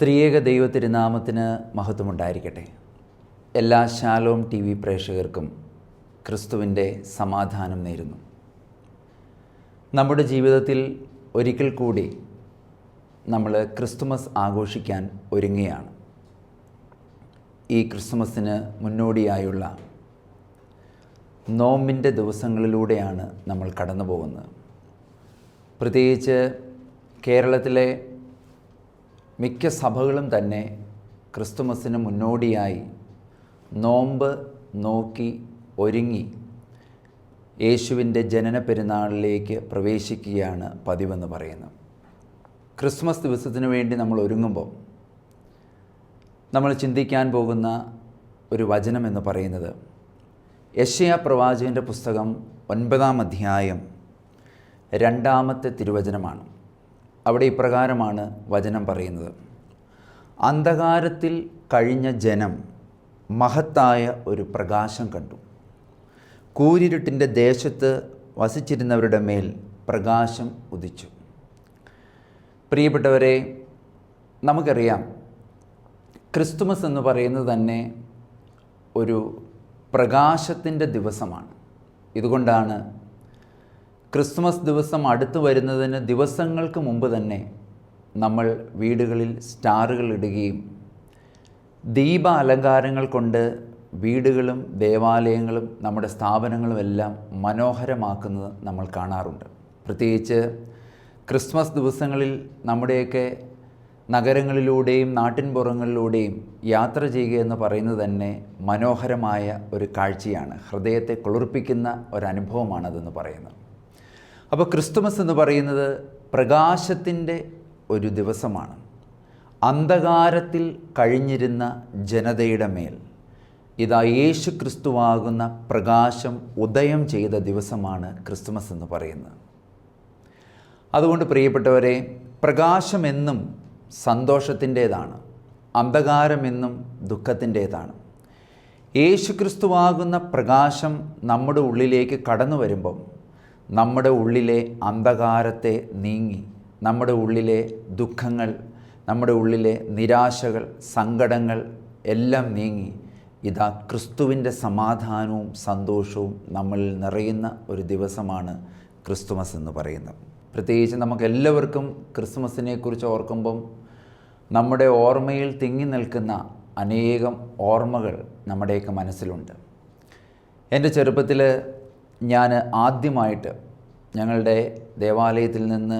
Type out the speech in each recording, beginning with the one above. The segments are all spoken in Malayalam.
ത്രിയേക ദൈവ തിരുനാമത്തിന് മഹത്വമുണ്ടായിരിക്കട്ടെ. എല്ലാ ശാലോം ടി വി പ്രേക്ഷകർക്കും ക്രിസ്തുവിന്റെ സമാധാനം നേരുന്നു. നമ്മുടെ ജീവിതത്തിൽ ഒരിക്കൽ കൂടി നമ്മൾ ക്രിസ്തുമസ് ആഘോഷിക്കാൻ ഒരുങ്ങുകയാണ്. ഈ ക്രിസ്തുമസിന് മുന്നോടിയായുള്ള നോമ്പിന്റെ ദിവസങ്ങളിലൂടെയാണ് നമ്മൾ കടന്നു പോകുന്നത് പ്രത്യേകിച്ച് കേരളത്തിലെ മിക്ക സഭകളും തന്നെ ക്രിസ്തുമസിന് മുന്നോടിയായി നോമ്പ് നോക്കി ഒരുങ്ങി യേശുവിന്റെ ജനന പെരുന്നാളിലേക്ക് പ്രവേശിക്കുകയാണ് പതിവെന്ന് പറയുന്നത് ക്രിസ്മസ് ദിവസത്തിന് വേണ്ടി നമ്മൾ ഒരുങ്ങുമ്പോൾ നമ്മൾ ചിന്തിക്കാൻ പോകുന്ന ഒരു വചനം എന്ന് പറയുന്നത് യശയ പ്രവാചകന്റെ പുസ്തകം ഒൻപതാം അധ്യായം രണ്ടാമത്തെ തിരുവചനമാണ്. അവിടെ ഇപ്രകാരമാണ് വചനം പറയുന്നത്. അന്ധകാരത്തിൽ കഴിഞ്ഞ ജനം മഹത്തായ ഒരു പ്രകാശം കണ്ടു. കൂരിരുട്ടിന്റെ ദേശത്ത് വസിച്ചിരുന്നവരുടെ മേൽ പ്രകാശം ഉദിച്ചു. പ്രിയപ്പെട്ടവരെ നമുക്കറിയാം ക്രിസ്തുമസ് എന്ന് പറയുന്നത് തന്നെ ഒരു പ്രകാശത്തിന്റെ ദിവസമാണ്. ഇതുകൊണ്ടാണ് ക്രിസ്മസ് ദിവസം അടുത്തു വരുന്നതിന് ദിവസങ്ങൾക്ക് മുമ്പ് തന്നെ നമ്മൾ വീടുകളിൽ സ്റ്റാറുകൾ ഇടുകയും ദീപ അലങ്കാരങ്ങൾ കൊണ്ട് വീടുകളും ദേവാലയങ്ങളും നമ്മുടെ സ്ഥാപനങ്ങളും എല്ലാം മനോഹരമാക്കുന്നത് നമ്മൾ കാണാറുണ്ട്. പ്രത്യേകിച്ച് ക്രിസ്മസ് ദിവസങ്ങളിൽ നമ്മുടെയൊക്കെ നഗരങ്ങളിലൂടെയും നാട്ടിൻപുറങ്ങളിലൂടെയും യാത്ര ചെയ്യുക എന്ന് പറയുന്നത് തന്നെ മനോഹരമായ ഒരു കാഴ്ചയാണ്. ഹൃദയത്തെ കുളിർപ്പിക്കുന്ന ഒരനുഭവമാണതെന്ന് പറയുന്നത് അപ്പോൾ ക്രിസ്തുമസ് എന്ന് പറയുന്നത് പ്രകാശത്തിന്റെ ഒരു ദിവസമാണ്. അന്ധകാരത്തിൽ കഴിഞ്ഞിരുന്ന ജനതയുടെ മേൽ ഇതാ യേശു ക്രിസ്തുവാകുന്ന പ്രകാശം ഉദയം ചെയ്ത ദിവസമാണ് ക്രിസ്തുമസ് എന്ന് പറയുന്നത്. അതുകൊണ്ട് പ്രിയപ്പെട്ടവരെ പ്രകാശമെന്നും സന്തോഷത്തിന്റേതാണ് അന്ധകാരമെന്നും ദുഃഖത്തിന്റേതാണ്. യേശുക്രിസ്തുവാകുന്ന പ്രകാശം നമ്മുടെ ഉള്ളിലേക്ക് കടന്നു വരുമ്പം നമ്മുടെ ഉള്ളിലെ അന്ധകാരത്തെ നീങ്ങി നമ്മുടെ ഉള്ളിലെ ദുഃഖങ്ങൾ നമ്മുടെ ഉള്ളിലെ നിരാശകൾ സങ്കടങ്ങൾ എല്ലാം നീങ്ങി ഇതാ ക്രിസ്തുവിന്റെ സമാധാനവും സന്തോഷവും നമ്മളിൽ നിറയുന്ന ഒരു ദിവസമാണ് ക്രിസ്തുമസ് എന്ന് പറയുന്നത്. പ്രത്യേകിച്ച് നമുക്ക് എല്ലാവർക്കും ക്രിസ്മസിനെക്കുറിച്ച് ഓർക്കുമ്പം നമ്മുടെ ഓർമ്മയിൽ തിങ്ങി നിൽക്കുന്ന അനേകം ഓർമ്മകൾ നമ്മുടെയൊക്കെ മനസ്സിലുണ്ട്. എന്റെ ചെറുപ്പത്തിൽ ഞാൻ ആദ്യമായിട്ട് ഞങ്ങളുടെ ദേവാലയത്തിൽ നിന്ന്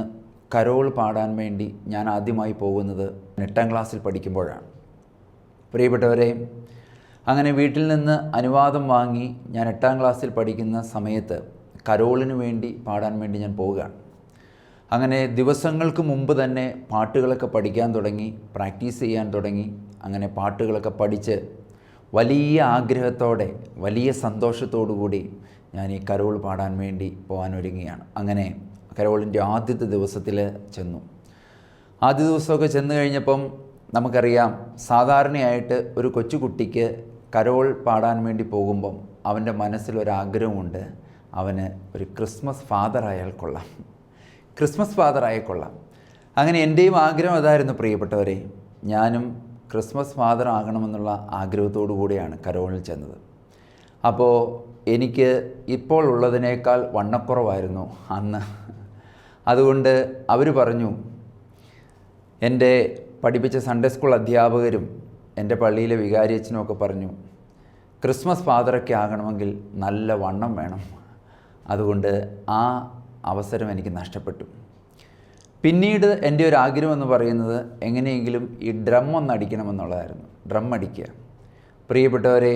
കരോൾ പാടാൻ വേണ്ടി ഞാൻ ആദ്യമായി പോകുന്നത് എട്ടാം ക്ലാസ്സിൽ പഠിക്കുമ്പോഴാണ്. പ്രിയപ്പെട്ടവരെ അങ്ങനെ വീട്ടിൽ നിന്ന് അനുവാദം വാങ്ങി ഞാൻ എട്ടാം ക്ലാസ്സിൽ പഠിക്കുന്ന സമയത്ത് കരോളിന് വേണ്ടി പാടാൻ വേണ്ടി ഞാൻ പോവുകയാണ്. അങ്ങനെ ദിവസങ്ങൾക്ക് മുമ്പ് തന്നെ പാട്ടുകളൊക്കെ പഠിക്കാൻ തുടങ്ങി പ്രാക്ടീസ് ചെയ്യാൻ തുടങ്ങി അങ്ങനെ പാട്ടുകളൊക്കെ പഠിച്ച് വലിയ ആഗ്രഹത്തോടെ വലിയ സന്തോഷത്തോടു കൂടി ഞാൻ ഈ കരോൾ പാടാൻ വേണ്ടി പോകാൻ ഒരുങ്ങിയാണ് അങ്ങനെ കരോളിന്റെ ആദ്യത്തെ ദിവസത്തിൽ ചെന്നു. ആദ്യ ദിവസമൊക്കെ ചെന്ന് കഴിഞ്ഞപ്പം നമുക്കറിയാം സാധാരണയായിട്ട് ഒരു കൊച്ചുകുട്ടിക്ക് കരോൾ പാടാൻ വേണ്ടി പോകുമ്പം അവന്റെ മനസ്സിലൊരാഗ്രഹമുണ്ട് അവന് ഒരു ക്രിസ്മസ് ഫാദർ ആയാൽ കൊള്ളാം. ക്രിസ്മസ് ഫാദർ ആയാൽ കൊള്ളാം. അങ്ങനെ എന്റെയും ആഗ്രഹം അതായിരുന്നു പ്രിയപ്പെട്ടവരെ. ഞാനും ക്രിസ്മസ് ഫാദർ ആകണമെന്നുള്ള ആഗ്രഹത്തോടു കൂടിയാണ് കരോളിൽ ചെന്നത്. അപ്പോൾ എനിക്ക് ഇപ്പോൾ ഉള്ളതിനേക്കാൾ വണ്ണക്കുറവായിരുന്നു അന്ന്. അതുകൊണ്ട് അവർ പറഞ്ഞു എന്റെ പഠിപ്പിച്ച സൺഡേ സ്കൂൾ അധ്യാപകരും എന്റെ പള്ളിയിലെ വികാരിയച്ഛനും ഒക്കെ പറഞ്ഞു ക്രിസ്മസ് ഫാദറൊക്കെ ആകണമെങ്കിൽ നല്ല വണ്ണം വേണം. അതുകൊണ്ട് ആ അവസരം എനിക്ക് നഷ്ടപ്പെട്ടു. പിന്നീട് എന്റെ ഒരു ആഗ്രഹം എന്ന് പറയുന്നത് എങ്ങനെയെങ്കിലും ഈ ഡ്രം ഒന്ന് അടിക്കണമെന്നുള്ളതായിരുന്നു. ഡ്രം അടിക്കുക. പ്രിയപ്പെട്ടവരെ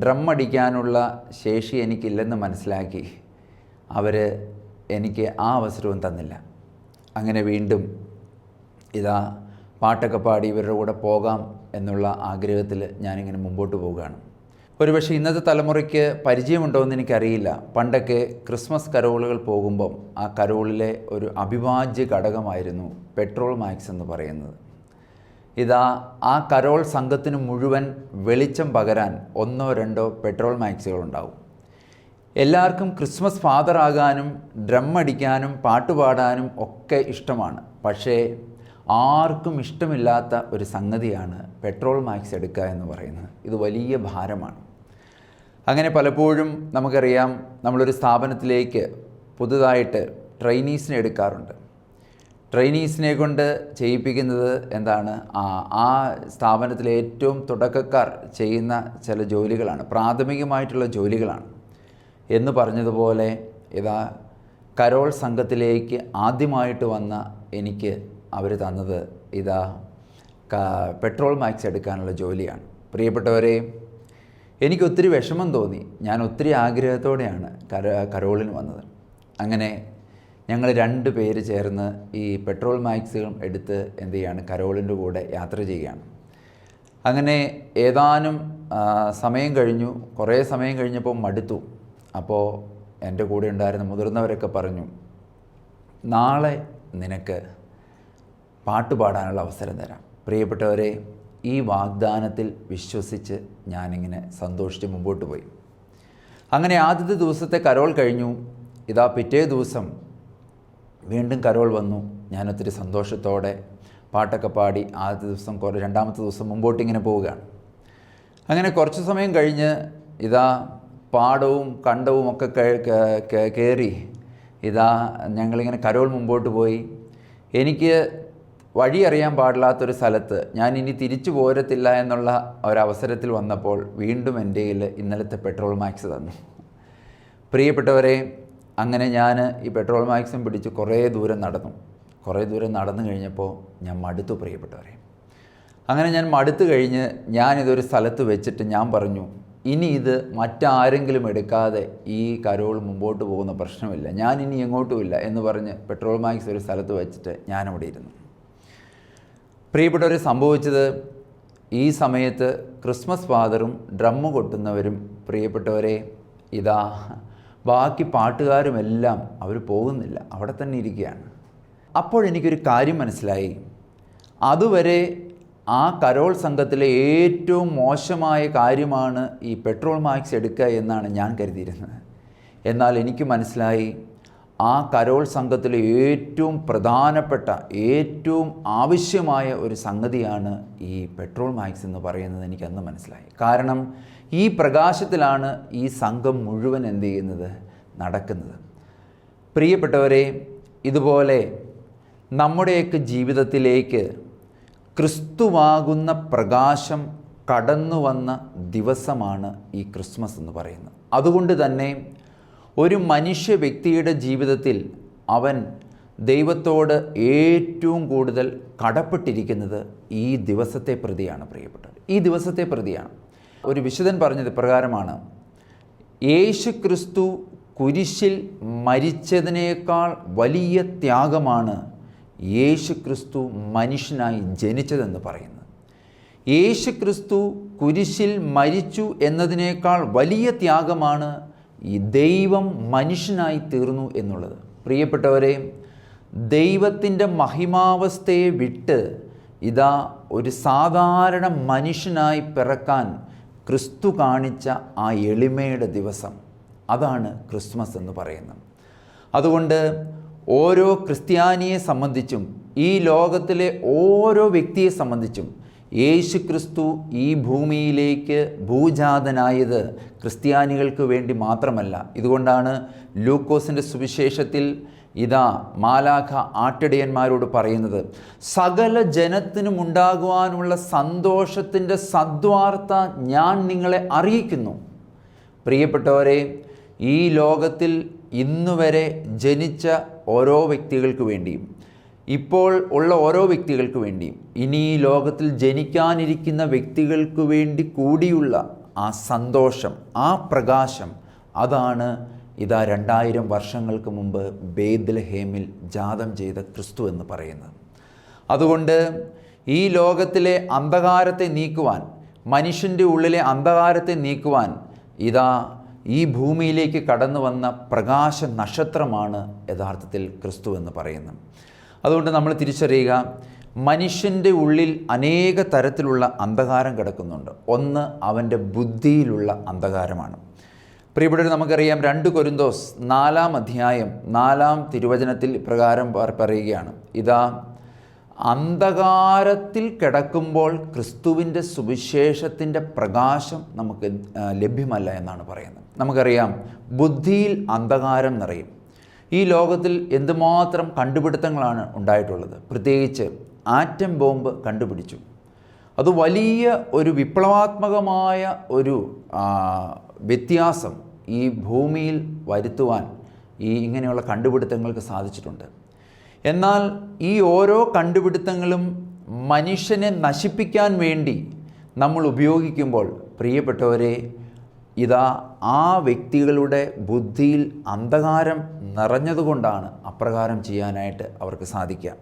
ഡ്രം അടിക്കാനുള്ള ശേഷി എനിക്കില്ലെന്ന് മനസ്സിലാക്കി. അവർ എനിക്ക് ആ അവസരവും തന്നില്ല. അങ്ങനെ വീണ്ടും ഇതാ പാട്ടൊക്കെ പാടി ഇവരുടെ കൂടെ പോകാം എന്നുള്ള ആഗ്രഹത്തിൽ ഞാനിങ്ങനെ മുമ്പോട്ട് പോവുകയാണ്. ഒരുപക്ഷെ ഇന്നത്തെ തലമുറയ്ക്ക് പരിചയമുണ്ടോ എന്ന് എനിക്കറിയില്ല. പണ്ടൊക്കെ ക്രിസ്മസ് കരോളുകൾ പോകുമ്പം ആ കരോളിലെ ഒരു അവിഭാജ്യ ഘടകമായിരുന്നു പെട്രോൾ മാക്സ് എന്ന് പറയുന്നത്. ഇതാ ആ കരോൾ സംഘത്തിന് മുഴുവൻ വെളിച്ചം പകരാൻ ഒന്നോ രണ്ടോ പെട്രോൾ മാക്സുകൾ ഉണ്ടാവും എല്ലാവർക്കും ക്രിസ്മസ് ഫാദർ ആകാനും ഡ്രം അടിക്കാനും പാട്ടുപാടാനും ഒക്കെ ഇഷ്ടമാണ്. പക്ഷേ ആർക്കും ഇഷ്ടമില്ലാത്ത ഒരു സംഗതിയാണ് പെട്രോൾ മാക്സ് എടുക്കുക എന്ന് പറയുന്നത്. ഇത് വലിയ ഭാരമാണ്. അങ്ങനെ പലപ്പോഴും നമുക്കറിയാം നമ്മളൊരു സ്ഥാപനത്തിലേക്ക് പുതുതായിട്ട് ട്രെയിനീസിനെ എടുക്കാറുണ്ട്. ട്രെയിനീസിനെ കൊണ്ട് ചെയ്യിപ്പിക്കുന്നത് എന്താണ്? ആ സ്ഥാപനത്തിലെ ഏറ്റവും തുടക്കക്കാർ ചെയ്യുന്ന ചില ജോലികളാണ് പ്രാഥമികമായിട്ടുള്ള ജോലികളാണ്. എന്ന് പറഞ്ഞതുപോലെ ഇതാ കരോൾ സംഘത്തിലേക്ക് ആദ്യമായിട്ട് വന്ന എനിക്ക് അവർ തന്നത് ഇതാ പെട്രോൾ മാക്സ് എടുക്കാനുള്ള ജോലിയാണ്. പ്രിയപ്പെട്ടവരെ എനിക്ക് ഒത്തിരി വിഷമം തോന്നി. ഞാൻ ഒത്തിരി ആഗ്രഹത്തോടെയാണ് കര കരോളിന് വന്നത്. അങ്ങനെ ഞങ്ങൾ രണ്ട് പേര് ചേർന്ന് ഈ പെട്രോൾ മാക്സുകളും എടുത്ത് എന്ത് ചെയ്യാണ് കരോളിന്റെ കൂടെ യാത്ര ചെയ്യുകയാണ്. അങ്ങനെ ഏതാനും സമയം കഴിഞ്ഞു. കുറേ സമയം കഴിഞ്ഞപ്പോൾ മടുത്തു. അപ്പോൾ എന്റെ കൂടെ ഉണ്ടായിരുന്ന മുതിർന്നവരൊക്കെ പറഞ്ഞു നാളെ നിനക്ക് പാട്ട് പാടാനുള്ള അവസരം തരാം. പ്രിയപ്പെട്ടവരെ ഈ വാഗ്ദാനത്തിൽ വിശ്വസിച്ച് ഞാനിങ്ങനെ സന്തോഷിച്ച് മുമ്പോട്ട് പോയി. അങ്ങനെ ആദ്യത്തെ ദിവസത്തെ കരോൾ കഴിഞ്ഞു. ഇതാ പിറ്റേ ദിവസം വീണ്ടും കരോൾ വന്നു. ഞാൻ ഒത്തിരി സന്തോഷത്തോടെ പാട്ടൊക്കെ പാടി ആദ്യത്തെ ദിവസം കുറേ രണ്ടാമത്തെ ദിവസം മുമ്പോട്ട് ഇങ്ങനെ പോവുകയാണ്. അങ്ങനെ കുറച്ച് സമയം കഴിഞ്ഞ് ഇതാ പാടവും കണ്ടവും ഒക്കെ കയറി ഇതാ ഞങ്ങളിങ്ങനെ കരോൾ മുമ്പോട്ട് പോയി. എനിക്ക് വഴി അറിയാൻ പാടില്ലാത്തൊരു സ്ഥലത്ത് ഞാൻ ഇനി തിരിച്ചു പോരത്തില്ല എന്നുള്ള ഒരവസരത്തിൽ വന്നപ്പോൾ വീണ്ടും എന്റെ കയ്യിൽ ഇന്നലത്തെ പെട്രോൾ മാക്സ് തന്നു. പ്രിയപ്പെട്ടവരെ അങ്ങനെ ഞാൻ ഈ പെട്രോൾ മാക്സും പിടിച്ച് കുറേ ദൂരം നടന്നു. കുറേ ദൂരം നടന്നു കഴിഞ്ഞപ്പോൾ ഞാൻ മടുത്തു പ്രിയപ്പെട്ടവരെ. അങ്ങനെ ഞാൻ മടുത്തു കഴിഞ്ഞ് ഞാനിതൊരു സ്ഥലത്ത് വെച്ചിട്ട് ഞാൻ പറഞ്ഞു ഇനി ഇത് മറ്റാരെങ്കിലും എടുക്കാതെ ഈ കരോൾ മുമ്പോട്ട് പോകുന്ന പ്രശ്നമില്ല. ഞാൻ ഇനി എങ്ങോട്ടുമില്ല എന്ന് പറഞ്ഞ് പെട്രോൾ മാക്സ് ഒരു സ്ഥലത്ത് വെച്ചിട്ട് ഞാനവിടെ ഇരുന്നു. പ്രിയപ്പെട്ടവർ സംഭവിച്ചത് ഈ സമയത്ത് ക്രിസ്മസ് ഫാദറും ഡ്രമ്മ് കൊട്ടുന്നവരും പ്രിയപ്പെട്ടവരെ ഇതാ ബാക്കി പാട്ടുകാരുമെല്ലാം അവർ പോകുന്നില്ല. അവിടെ തന്നെ ഇരിക്കുകയാണ്. അപ്പോഴെനിക്കൊരു കാര്യം മനസ്സിലായി. അതുവരെ ആ കരോൾ സംഘത്തിലെ ഏറ്റവും മോശമായ കാര്യമാണ് ഈ പെട്രോൾ മാക്സ് എടുക്കുക എന്നാണ് ഞാൻ കരുതിയിരുന്നത്. എന്നാൽ എനിക്ക് മനസ്സിലായി ആ കരോൾ സംഘത്തിലെ ഏറ്റവും പ്രധാനപ്പെട്ട ഏറ്റവും ആവശ്യമായ ഒരു സംഗതിയാണ് ഈ പെട്രോൾ മാക്സ് എന്ന് പറയുന്നത് എനിക്കന്ന് മനസ്സിലായി. കാരണം ഈ പ്രകാശത്തിലാണ് ഈ സംഘം മുഴുവൻ എന്ത് ചെയ്യുന്നത്? നടക്കുന്നത്. പ്രിയപ്പെട്ടവരെ ഇതുപോലെ നമ്മുടെയൊക്കെ ജീവിതത്തിലേക്ക് ക്രിസ്തുവാകുന്ന പ്രകാശം കടന്നു വന്ന ദിവസമാണ് ഈ ക്രിസ്മസ് എന്ന് പറയുന്നത്. അതുകൊണ്ട് തന്നെ ഒരു മനുഷ്യ വ്യക്തിയുടെ ജീവിതത്തിൽ അവൻ ദൈവത്തോട് ഏറ്റവും കൂടുതൽ കടപ്പെട്ടിരിക്കുന്നത് ഈ ദിവസത്തെ പ്രതിയാണ് പ്രിയപ്പെട്ടത് ഈ ദിവസത്തെ പ്രതിയാണ്. ഒരു വിശുദ്ധൻ പറഞ്ഞത് പ്രകാരമാണ്. യേശു ക്രിസ്തു കുരിശിൽ മരിച്ചതിനേക്കാൾ വലിയ ത്യാഗമാണ് യേശു ക്രിസ്തു മനുഷ്യനായി ജനിച്ചതെന്ന് പറയുന്നത്. യേശു ക്രിസ്തു കുരിശിൽ മരിച്ചു എന്നതിനേക്കാൾ വലിയ ത്യാഗമാണ് ഈ ദൈവം മനുഷ്യനായി തീർന്നു എന്നുള്ളത്. പ്രിയപ്പെട്ടവരെ ദൈവത്തിന്റെ മഹിമാവസ്ഥയെ വിട്ട് ഇതാ ഒരു സാധാരണ മനുഷ്യനായി പിറക്കാൻ ക്രിസ്തു കാണിച്ച ആ എളിമയുടെ ദിവസം അതാണ് ക്രിസ്മസ് എന്ന് പറയുന്നത്. അതുകൊണ്ട് ഓരോ ക്രിസ്ത്യാനിയെ സംബന്ധിച്ചും ഈ ലോകത്തിലെ ഓരോ വ്യക്തിയെ സംബന്ധിച്ചും യേശു ക്രിസ്തു ഈ ഭൂമിയിലേക്ക് ഭൂജാതനായത് ക്രിസ്ത്യാനികൾക്ക് വേണ്ടി മാത്രമല്ല. ഇതുകൊണ്ടാണ് ലൂക്കോസിന്റെ സുവിശേഷത്തിൽ ഇതാ മാലാഖ ആട്ടിടയന്മാരോട് പറയുന്നത് സകല ജനത്തിനും ഉണ്ടാകുവാനുള്ള സന്തോഷത്തിന്റെ സദ്വാർത്ത ഞാൻ നിങ്ങളെ അറിയിക്കുന്നു. പ്രിയപ്പെട്ടവരെ ഈ ലോകത്തിൽ ഇന്നുവരെ ജനിച്ച ഓരോ വ്യക്തികൾക്ക് വേണ്ടിയും ഇപ്പോൾ ഉള്ള ഓരോ വ്യക്തികൾക്ക് വേണ്ടിയും ഇനി ഈ ലോകത്തിൽ ജനിക്കാനിരിക്കുന്ന വ്യക്തികൾക്ക് വേണ്ടി കൂടിയുള്ള ആ സന്തോഷം ആ പ്രകാശം അതാണ് ഇതാ രണ്ടായിരം വർഷങ്ങൾക്ക് മുമ്പ് ബേദ്ലഹേമിൽ ജാതം ചെയ്ത ക്രിസ്തു എന്ന് പറയുന്നത്. അതുകൊണ്ട് ഈ ലോകത്തിലെ അന്ധകാരത്തെ നീക്കുവാൻ മനുഷ്യന്റെ ഉള്ളിലെ അന്ധകാരത്തെ നീക്കുവാൻ ഇതാ ഈ ഭൂമിയിലേക്ക് കടന്നു വന്ന പ്രകാശ നക്ഷത്രമാണ് യഥാർത്ഥത്തിൽ ക്രിസ്തു എന്ന് പറയുന്നത്. അതുകൊണ്ട് നമ്മൾ തിരിച്ചറിയുക മനുഷ്യന്റെ ഉള്ളിൽ അനേക തരത്തിലുള്ള അന്ധകാരം കിടക്കുന്നുണ്ട്. ഒന്ന് അവന്റെ ബുദ്ധിയിലുള്ള അന്ധകാരമാണ്. പ്രിയപ്പെട്ടവർ നമുക്കറിയാം രണ്ട് കൊരിന്തോസ് നാലാം അധ്യായം നാലാം തിരുവചനത്തിൽ പ്രകാരം പറയുകയാണ്. ഇതാ അന്ധകാരത്തിൽ കിടക്കുമ്പോൾ ക്രിസ്തുവിന്റെ സുവിശേഷത്തിന്റെ പ്രകാശം നമുക്ക് ലഭ്യമല്ല എന്നാണ് പറയുന്നത്. നമുക്കറിയാം ബുദ്ധിയിൽ അന്ധകാരം നിറയും. ഈ ലോകത്തിൽ എന്തുമാത്രം കണ്ടുപിടുത്തങ്ങളാണ് ഉണ്ടായിട്ടുള്ളത്? പ്രത്യേകിച്ച് ആറ്റം ബോംബ് കണ്ടുപിടിച്ചു. അത് വലിയ ഒരു വിപ്ലവാത്മകമായ ഒരു വ്യത്യാസം ഈ ഭൂമിയിൽ വരുത്തുവാൻ ഈ ഇങ്ങനെയുള്ള കണ്ടുപിടുത്തങ്ങൾക്ക് സാധിച്ചിട്ടുണ്ട്. എന്നാൽ ഈ ഓരോ കണ്ടുപിടുത്തങ്ങളും മനുഷ്യനെ നശിപ്പിക്കാൻ വേണ്ടി നമ്മൾ ഉപയോഗിക്കുമ്പോൾ പ്രിയപ്പെട്ടവരെ ഇതാ ആ വ്യക്തികളുടെ ബുദ്ധിയിൽ അന്ധകാരം നിറഞ്ഞതുകൊണ്ടാണ് അപ്രകാരം ചെയ്യാനായിട്ട് അവർക്ക് സാധിക്കുക.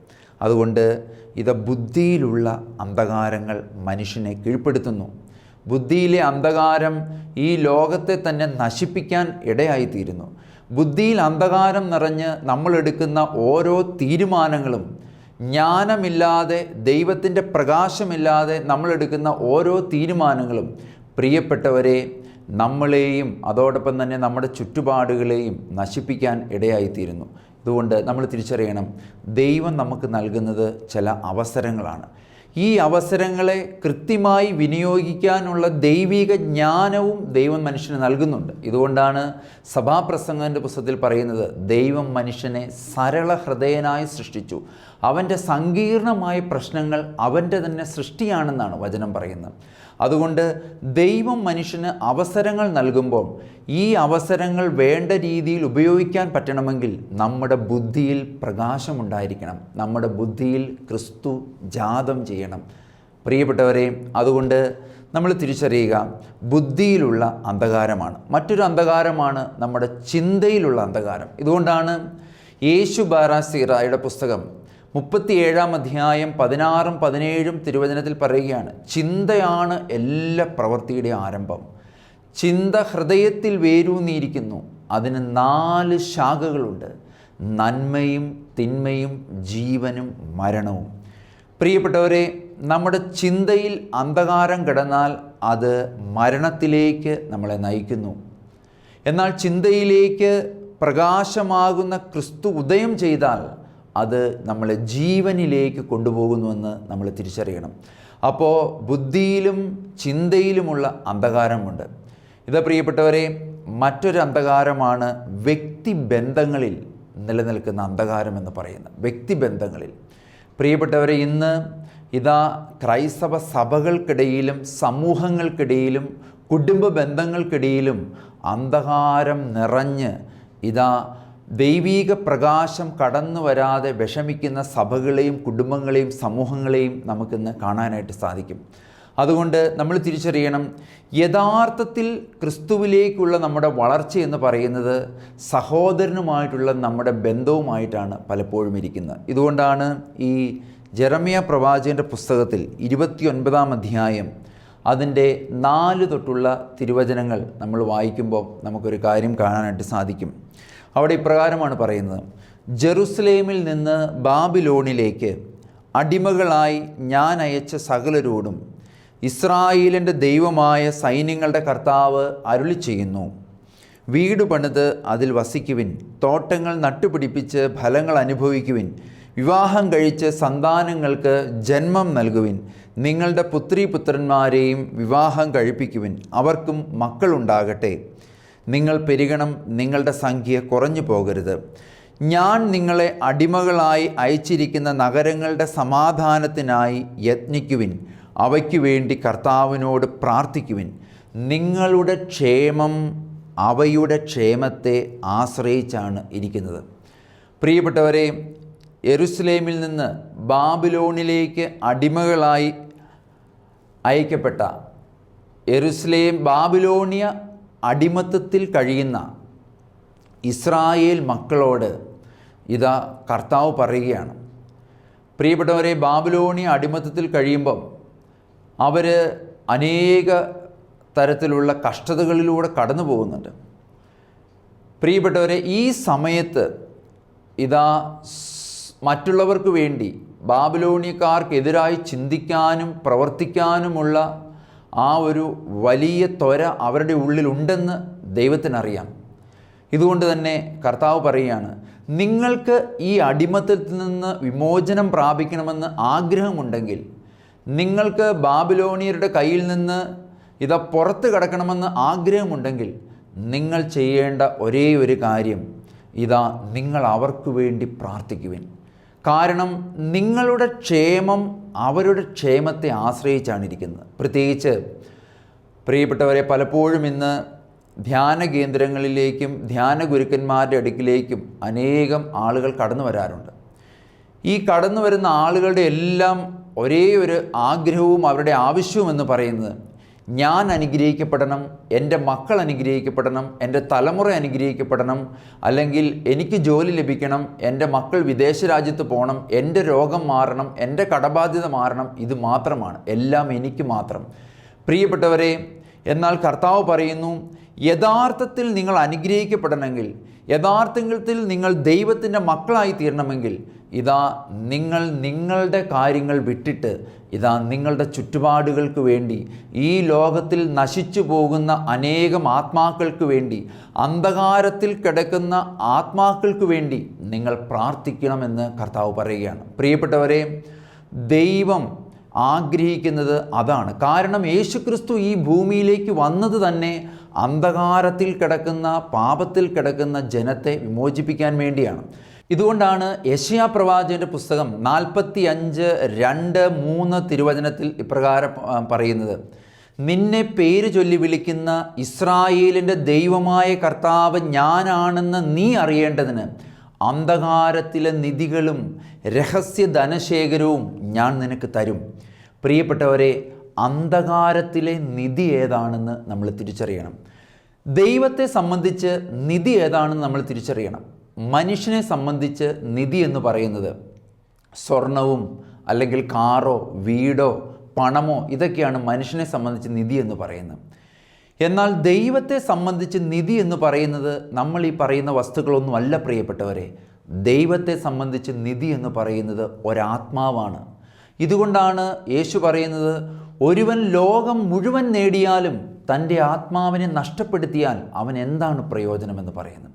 അതുകൊണ്ട് ഇത് ബുദ്ധിയിലുള്ള അന്ധകാരങ്ങൾ മനുഷ്യനെ കീഴ്പ്പെടുത്തുന്നു. ബുദ്ധിയിലെ അന്ധകാരം ഈ ലോകത്തെ തന്നെ നശിപ്പിക്കാൻ ഇടയായിത്തീരുന്നു. ബുദ്ധിയിൽ അന്ധകാരം നിറഞ്ഞ് നമ്മളെടുക്കുന്ന ഓരോ തീരുമാനങ്ങളും ജ്ഞാനമില്ലാതെ ദൈവത്തിന്റെ പ്രകാശമില്ലാതെ നമ്മളെടുക്കുന്ന ഓരോ തീരുമാനങ്ങളും പ്രിയപ്പെട്ടവരെ നമ്മളെയും അതോടൊപ്പം തന്നെ നമ്മുടെ ചുറ്റുപാടുകളെയും നശിപ്പിക്കാൻ ഇടയായിത്തീരുന്നു. അതുകൊണ്ട് നമ്മൾ തിരിച്ചറിയണം ദൈവം നമുക്ക് നൽകുന്നത് ചില അവസരങ്ങളാണ്. ഈ അവസരങ്ങളെ കൃത്യമായി വിനിയോഗിക്കാനുള്ള ദൈവിക ജ്ഞാനവും ദൈവം മനുഷ്യന് നൽകുന്നുണ്ട്. ഇതുകൊണ്ടാണ് സഭാപ്രസംഗന്റെ പുസ്തകത്തിൽ പറയുന്നത് ദൈവം മനുഷ്യനെ സരള ഹൃദയനായി സൃഷ്ടിച്ചു. അവന്റെ സങ്കീർണമായ പ്രശ്നങ്ങൾ അവന്റെ തന്നെ സൃഷ്ടിയാണെന്നാണ് വചനം പറയുന്നത്. അതുകൊണ്ട് ദൈവം മനുഷ്യന് അവസരങ്ങൾ നൽകുമ്പോൾ ഈ അവസരങ്ങൾ വേണ്ട രീതിയിൽ ഉപയോഗിക്കാൻ പറ്റണമെങ്കിൽ നമ്മുടെ ബുദ്ധിയിൽ പ്രകാശമുണ്ടായിരിക്കണം. നമ്മുടെ ബുദ്ധിയിൽ ക്രിസ്തു ജാതം ചെയ്യണം. പ്രിയപ്പെട്ടവരെ അതുകൊണ്ട് നമ്മൾ തിരിച്ചറിയുക ബുദ്ധിയിലുള്ള അന്ധകാരമാണ്. മറ്റൊരു അന്ധകാരമാണ് നമ്മുടെ ചിന്തയിലുള്ള അന്ധകാരം. ഇതുകൊണ്ടാണ് യേശു ബാറാസീറായുടെ പുസ്തകം മുപ്പത്തിയേഴാം അധ്യായം പതിനാറും പതിനേഴും തിരുവചനത്തിൽ പറയുകയാണ് ചിന്തയാണ് എല്ലാ പ്രവൃത്തിയുടെ ആരംഭം. ചിന്ത ഹൃദയത്തിൽ വേരൂന്നിയിരിക്കുന്നു. അതിന് നാല് ശാഖകളുണ്ട്. നന്മയും തിന്മയും ജീവനും മരണവും. പ്രിയപ്പെട്ടവരെ നമ്മുടെ ചിന്തയിൽ അന്ധകാരം കിടന്നാൽ അത് മരണത്തിലേക്ക് നമ്മളെ നയിക്കുന്നു. എന്നാൽ ചിന്തയിലേക്ക് പ്രകാശമാകുന്ന ക്രിസ്തു ഉദയം ചെയ്താൽ അത് നമ്മളെ ജീവനിലേക്ക് കൊണ്ടുപോകുന്നുവെന്ന് നമ്മൾ തിരിച്ചറിയണം. അപ്പോൾ ബുദ്ധിയിലും ചിന്തയിലുമുള്ള അന്ധകാരമുണ്ട്. ഇത് പ്രിയപ്പെട്ടവരെ മറ്റൊരു അന്ധകാരമാണ് വ്യക്തിബന്ധങ്ങളിൽ നിലനിൽക്കുന്ന അന്ധകാരം എന്ന് പറയുന്നത്. വ്യക്തിബന്ധങ്ങളിൽ പ്രിയപ്പെട്ടവരെ ഇന്ന് ഇതാ ക്രൈസ്തവ സഭകൾക്കിടയിലും സമൂഹങ്ങൾക്കിടയിലും കുടുംബ ബന്ധങ്ങൾക്കിടയിലും അന്ധകാരം നിറഞ്ഞ് ഇതാ ദൈവീക പ്രകാശം കടന്നു വരാതെ വിഷമിക്കുന്ന സഭകളെയും കുടുംബങ്ങളെയും സമൂഹങ്ങളെയും നമുക്കിന്ന് കാണാനായിട്ട് സാധിക്കും. അതുകൊണ്ട് നമ്മൾ തിരിച്ചറിയണം യഥാർത്ഥത്തിൽ ക്രിസ്തുവിലേക്കുള്ള നമ്മുടെ വളർച്ച എന്ന് പറയുന്നത് സഹോദരനുമായിട്ടുള്ള നമ്മുടെ ബന്ധവുമായിട്ടാണ് പലപ്പോഴും ഇരിക്കുന്നത്. ഇതുകൊണ്ടാണ് ഈ ജെറമിയ പ്രവാചകന്റെ പുസ്തകത്തിൽ ഇരുപത്തിയൊൻപതാം അധ്യായം അതിന്റെ നാല് തൊട്ടുള്ള തിരുവചനങ്ങൾ നമ്മൾ വായിക്കുമ്പോൾ നമുക്കൊരു കാര്യം കാണാനായിട്ട് സാധിക്കും. അവിടെ ഇപ്രകാരമാണ് പറയുന്നത്. ജെറുസലേമിൽ നിന്ന് ബാബിലോണിലേക്ക് അടിമകളായി ഞാൻ അയച്ച സകലരോടും ഇസ്രായേലിന്റെ ദൈവമായ സൈന്യങ്ങളുടെ കർത്താവ് അരുളി ചെയ്യുന്നു വീട് പണിത് അതിൽ വസിക്കുവിൻ തോട്ടങ്ങൾ നട്ടുപിടിപ്പിച്ച് ഫലങ്ങൾ അനുഭവിക്കുവിൻ വിവാഹം കഴിച്ച് സന്താനങ്ങൾക്ക് ജന്മം നൽകുവിൻ നിങ്ങളുടെ പുത്രി പുത്രന്മാരെയും വിവാഹം കഴിപ്പിക്കുവിൻ അവർക്കും മക്കളുണ്ടാകട്ടെ. നിങ്ങൾ പെരുകണം നിങ്ങളുടെ സംഖ്യ കുറഞ്ഞു പോകരുത്. ഞാൻ നിങ്ങളെ അടിമകളായി അയച്ചിരിക്കുന്ന നഗരങ്ങളുടെ സമാധാനത്തിനായി യത്നിക്കുവിൻ അവയ്ക്ക് വേണ്ടി കർത്താവിനോട് പ്രാർത്ഥിക്കുവിൻ. നിങ്ങളുടെ ക്ഷേമം അവയുടെ ക്ഷേമത്തെ ആശ്രയിച്ചാണ് ഇരിക്കുന്നത്. പ്രിയപ്പെട്ടവരെ യെരുസലേമിൽ നിന്ന് ബാബിലോണിലേക്ക് അടിമകളായി അയക്കപ്പെട്ട യെരുസലേം ബാബിലോണിയ അടിമത്തത്തിൽ കഴിയുന്ന ഇസ്രായേൽ മക്കളോട് ഇതാ കർത്താവ് പറയുകയാണ്. പ്രിയപ്പെട്ടവരെ ബാബിലോണിയ അടിമത്തത്തിൽ കഴിയുമ്പം അവർ അനേക തരത്തിലുള്ള കഷ്ടതകളിലൂടെ കടന്നു പോകുന്നുണ്ട്. പ്രിയപ്പെട്ടവരെ ഈ സമയത്ത് ഇതാ മറ്റുള്ളവർക്ക് വേണ്ടി ബാബിലോണിയക്കാർക്കെതിരായി ചിന്തിക്കാനും പ്രവർത്തിക്കാനുമുള്ള ആ ഒരു വലിയ ത്വര അവരുടെ ഉള്ളിലുണ്ടെന്ന് ദൈവത്തിനറിയാം. ഇതുകൊണ്ട് തന്നെ കർത്താവ് പറയുകയാണ് നിങ്ങൾക്ക് ഈ അടിമത്തത്തിൽ നിന്ന് വിമോചനം പ്രാപിക്കണമെന്ന് ആഗ്രഹമുണ്ടെങ്കിൽ നിങ്ങൾക്ക് ബാബിലോണിയരുടെ കയ്യിൽ നിന്ന് ഇതാ പുറത്ത് കിടക്കണമെന്ന് ആഗ്രഹമുണ്ടെങ്കിൽ നിങ്ങൾ ചെയ്യേണ്ട ഒരേ ഒരു കാര്യം ഇതാ നിങ്ങൾ അവർക്ക് വേണ്ടി പ്രാർത്ഥിക്കുവിൻ. കാരണം നിങ്ങളുടെ ക്ഷേമം അവരുടെ ക്ഷേമത്തെ ആശ്രയിച്ചാണ് ഇരിക്കുന്നത് പ്രത്യേകിച്ച് പ്രിയപ്പെട്ടവരെ പലപ്പോഴും ഇന്ന് ധ്യാന കേന്ദ്രങ്ങളിലേക്കും ധ്യാന ഗുരുക്കന്മാരുടെ അടുക്കിലേക്കും അനേകം ആളുകൾ കടന്നു വരാറുണ്ട്. ഈ കടന്നു വരുന്ന ആളുകളുടെ എല്ലാം ഒരേ ഒരു ആഗ്രഹവും അവരുടെ ആവശ്യവും എന്ന് പറയുന്നത് ഞാൻ അനുഗ്രഹിക്കപ്പെടണം എന്റെ മക്കൾ അനുഗ്രഹിക്കപ്പെടണം എന്റെ തലമുറ അനുഗ്രഹിക്കപ്പെടണം അല്ലെങ്കിൽ എനിക്ക് ജോലി ലഭിക്കണം എന്റെ മക്കൾ വിദേശ രാജ്യത്ത് പോകണം എന്റെ രോഗം മാറണം എന്റെ കടബാധ്യത മാറണം ഇത് മാത്രമാണ്. എല്ലാം എനിക്ക് മാത്രം. പ്രിയപ്പെട്ടവരെ എന്നാൽ കർത്താവ് പറയുന്നു യഥാർത്ഥത്തിൽ നിങ്ങൾ അനുഗ്രഹിക്കപ്പെടണമെങ്കിൽ യഥാർത്ഥത്തിൽ നിങ്ങൾ ദൈവത്തിന്റെ മക്കളായി തീരണമെങ്കിൽ ഇതാ നിങ്ങൾ നിങ്ങളുടെ കാര്യങ്ങൾ വിട്ടിട്ട് ഇതാ നിങ്ങളുടെ ചുറ്റുപാടുകൾക്ക് വേണ്ടി ഈ ലോകത്തിൽ നശിച്ചു പോകുന്ന അനേകം ആത്മാക്കൾക്ക് വേണ്ടി അന്ധകാരത്തിൽ കിടക്കുന്ന ആത്മാക്കൾക്ക് വേണ്ടി നിങ്ങൾ പ്രാർത്ഥിക്കണമെന്ന് കർത്താവ് പറയുകയാണ്. പ്രിയപ്പെട്ടവരെ ദൈവം ആഗ്രഹിക്കുന്നത് അതാണ്. കാരണം യേശുക്രിസ്തു ഈ ഭൂമിയിലേക്ക് വന്നത് തന്നെ അന്ധകാരത്തിൽ കിടക്കുന്ന പാപത്തിൽ കിടക്കുന്ന ജനത്തെ വിമോചിപ്പിക്കാൻ വേണ്ടിയാണ്. ഇതുകൊണ്ടാണ് യശയാ പ്രവാചകന്റെ പുസ്തകം നാൽപ്പത്തി അഞ്ച് രണ്ട് മൂന്ന് തിരുവചനത്തിൽ ഇപ്രകാരം പറയുന്നത്. നിന്നെ പേര് ചൊല്ലി വിളിക്കുന്ന ഇസ്രായേലിന്റെ ദൈവമായ കർത്താവ് ഞാനാണെന്ന് നീ അറിയേണ്ടതിന് അന്ധകാരത്തിലെ നിധികളും രഹസ്യ ധനശേഖരവും ഞാൻ നിനക്ക് തരും. പ്രിയപ്പെട്ടവരെ അന്ധകാരത്തിലെ നിധി ഏതാണെന്ന് നമ്മൾ തിരിച്ചറിയണം. ദൈവത്തെ സംബന്ധിച്ച് നിധി ഏതാണെന്ന് നമ്മൾ തിരിച്ചറിയണം. മനുഷ്യനെ സംബന്ധിച്ച് നിധി എന്ന് പറയുന്നത് സ്വർണവും അല്ലെങ്കിൽ കാറോ വീടോ പണമോ ഇതൊക്കെയാണ് മനുഷ്യനെ സംബന്ധിച്ച് നിധി എന്ന് പറയുന്നത്. എന്നാൽ ദൈവത്തെ സംബന്ധിച്ച് നിധി എന്ന് പറയുന്നത് നമ്മൾ ഈ പറയുന്ന വസ്തുക്കളൊന്നും അല്ല പ്രിയപ്പെട്ടവരെ. ദൈവത്തെ സംബന്ധിച്ച് നിധി എന്ന് പറയുന്നത് ഒരാത്മാവാണ്. ഇതുകൊണ്ടാണ് യേശു പറയുന്നത് ഒരുവൻ ലോകം മുഴുവൻ നേടിയാലും തന്റെ ആത്മാവിനെ നഷ്ടപ്പെടുത്തിയാൽ അവൻ എന്താണ് പ്രയോജനമെന്ന് പറയുന്നത്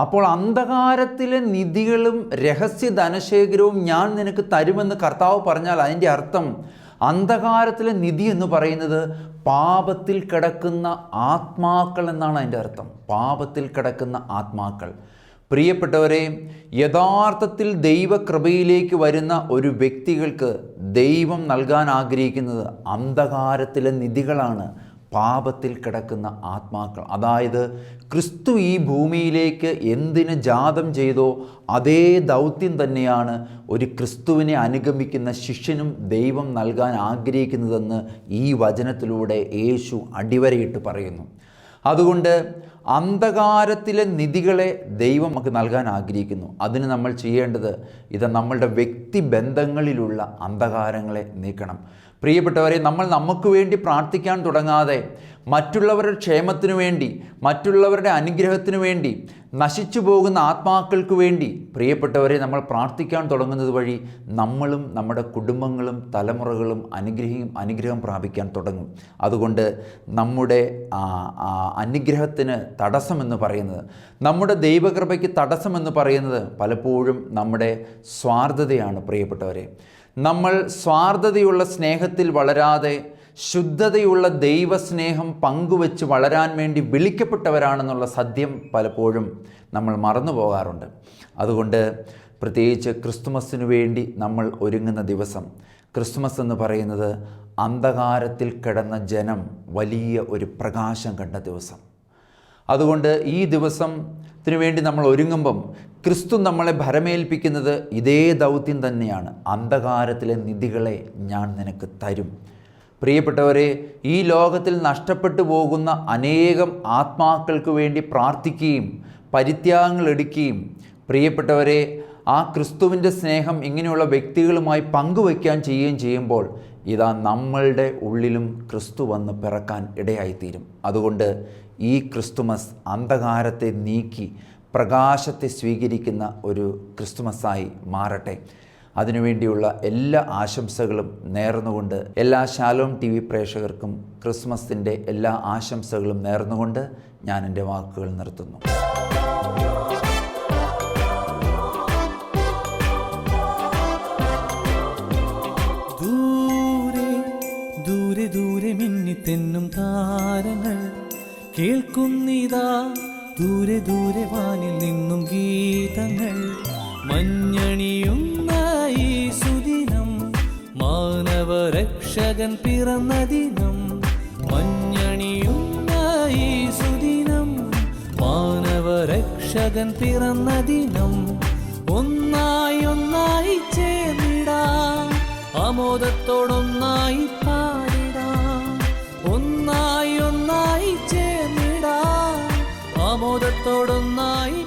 അപ്പോൾ അന്ധകാരത്തിലെ നിധികളും രഹസ്യ ധനശേഖരവും ഞാൻ നിനക്ക് തരുമെന്ന് കർത്താവ് പറഞ്ഞാൽ അതിന്റെ അർത്ഥം അന്ധകാരത്തിലെ നിധി എന്ന് പറയുന്നത് പാപത്തിൽ കിടക്കുന്ന ആത്മാക്കൾ എന്നാണ് അതിന്റെ അർത്ഥം. പാപത്തിൽ കിടക്കുന്ന ആത്മാക്കൾ. പ്രിയപ്പെട്ടവരെ യഥാർത്ഥത്തിൽ ദൈവകൃപയിലേക്ക് വരുന്ന ഒരു വ്യക്തികൾക്ക് ദൈവം നൽകാൻ ആഗ്രഹിക്കുന്നത് അന്ധകാരത്തിലെ നിധികളാണ് പാപത്തിൽ കിടക്കുന്ന ആത്മാക്കൾ. അതായത് ക്രിസ്തു ഈ ഭൂമിയിലേക്ക് എന്തിന് ജാതം ചെയ്തോ അതേ ദൗത്യം തന്നെയാണ് ഒരു ക്രിസ്തുവിനെ അനുഗമിക്കുന്ന ശിഷ്യനും ദൈവം നൽകാൻ ആഗ്രഹിക്കുന്നതെന്ന് ഈ വചനത്തിലൂടെ യേശു അടിവരയിട്ട് പറയുന്നു. അതുകൊണ്ട് അന്ധകാരത്തിലെ നിധികളെ ദൈവം നമുക്ക് നൽകാൻ ആഗ്രഹിക്കുന്നു. അതിന് നമ്മൾ ചെയ്യേണ്ടത് ഇത് നമ്മളുടെ വ്യക്തിബന്ധങ്ങളിലുള്ള അന്ധകാരങ്ങളെ നീക്കണം. പ്രിയപ്പെട്ടവരെ നമ്മൾ നമുക്ക് വേണ്ടി പ്രാർത്ഥിക്കാൻ തുടങ്ങാതെ മറ്റുള്ളവരുടെ ക്ഷേമത്തിനു വേണ്ടി മറ്റുള്ളവരുടെ അനുഗ്രഹത്തിനു വേണ്ടി നശിച്ചു പോകുന്ന ആത്മാക്കൾക്ക് വേണ്ടി പ്രിയപ്പെട്ടവരെ നമ്മൾ പ്രാർത്ഥിക്കാൻ തുടങ്ങുന്നത് വഴി നമ്മളും നമ്മുടെ കുടുംബങ്ങളും തലമുറകളും അനുഗ്രഹം അനുഗ്രഹം പ്രാപിക്കാൻ തുടങ്ങും. അതുകൊണ്ട് നമ്മുടെ അനുഗ്രഹത്തിന് തടസ്സമെന്ന് പറയുന്നത് നമ്മുടെ ദൈവകൃപയ്ക്ക് തടസ്സമെന്ന് പറയുന്നത് പലപ്പോഴും നമ്മുടെ സ്വാർത്ഥതയാണ് പ്രിയപ്പെട്ടവരെ. നമ്മൾ സ്വാർത്ഥതയുള്ള സ്നേഹത്തിൽ വളരാതെ ശുദ്ധതയുള്ള ദൈവസ്നേഹം പങ്കുവെച്ച് വളരാൻ വേണ്ടി വിളിക്കപ്പെട്ടവരാണെന്നുള്ള സത്യം പലപ്പോഴും നമ്മൾ മറന്നു പോകാറുണ്ട്. അതുകൊണ്ട് പ്രത്യേകിച്ച് ക്രിസ്തുമസിനു വേണ്ടി നമ്മൾ ഒരുങ്ങുന്ന ദിവസം ക്രിസ്തുമസ് എന്ന് പറയുന്നത് അന്ധകാരത്തിൽ കിടന്ന ജനം വലിയ ഒരു പ്രകാശം കണ്ട ദിവസം. അതുകൊണ്ട് ഈ ദിവസത്തിന് വേണ്ടി നമ്മൾ ഒരുങ്ങുമ്പം ക്രിസ്തു നമ്മളെ ഭരമേൽപ്പിക്കുന്നത് ഇതേ ദൗത്യം തന്നെയാണ്. അന്ധകാരത്തിലെ നിധികളെ ഞാൻ നിനക്ക് തരും. പ്രിയപ്പെട്ടവരെ ഈ ലോകത്തിൽ നഷ്ടപ്പെട്ടു പോകുന്ന അനേകം ആത്മാക്കൾക്ക് വേണ്ടി പ്രാർത്ഥിക്കുകയും പരിത്യാഗങ്ങൾ എടുക്കുകയും പ്രിയപ്പെട്ടവരെ ആ ക്രിസ്തുവിന്റെ സ്നേഹം ഇങ്ങനെയുള്ള വ്യക്തികളുമായി പങ്കുവയ്ക്കാൻ ചെയ്യുകയും ചെയ്യുമ്പോൾ ഇതാ നമ്മളുടെ ഉള്ളിലും ക്രിസ്തു വന്ന് പിറക്കാൻ ഇടയായിത്തീരും. അതുകൊണ്ട് ഈ ക്രിസ്തുമസ് അന്ധകാരത്തെ നീക്കി പ്രകാശത്തെ സ്വീകരിക്കുന്ന ഒരു ക്രിസ്തുമസായി മാറട്ടെ. അതിനുവേണ്ടിയുള്ള എല്ലാ ആശംസകളും നേർന്നുകൊണ്ട് എല്ലാ ശാലോം ടി വി പ്രേക്ഷകർക്കും ക്രിസ്മസിന്റെ എല്ലാ ആശംസകളും നേർന്നുകൊണ്ട് ഞാൻ എന്റെ വാക്കുകൾ നിർത്തുന്നു. കേൾക്കുന്നിതാ. ദൂരെ ദൂരെ വാനിൽ നിന്നും ഗീതങ്ങൾ. മഞ്ഞണിയുന്ന ഈ സുദിനം മാനവരക്ഷകൻ പിറന്ന ദിനം മഞ്ഞണിയുന്ന ഈ സുദിനം മാനവരക്ഷകൻ പിറന്ന ദിനം ഒന്നായി ഒന്നായി ചേർന്നിടാം. ആമോദത്തോടൊന്നായി ആമോദത്തോടൊന്നായി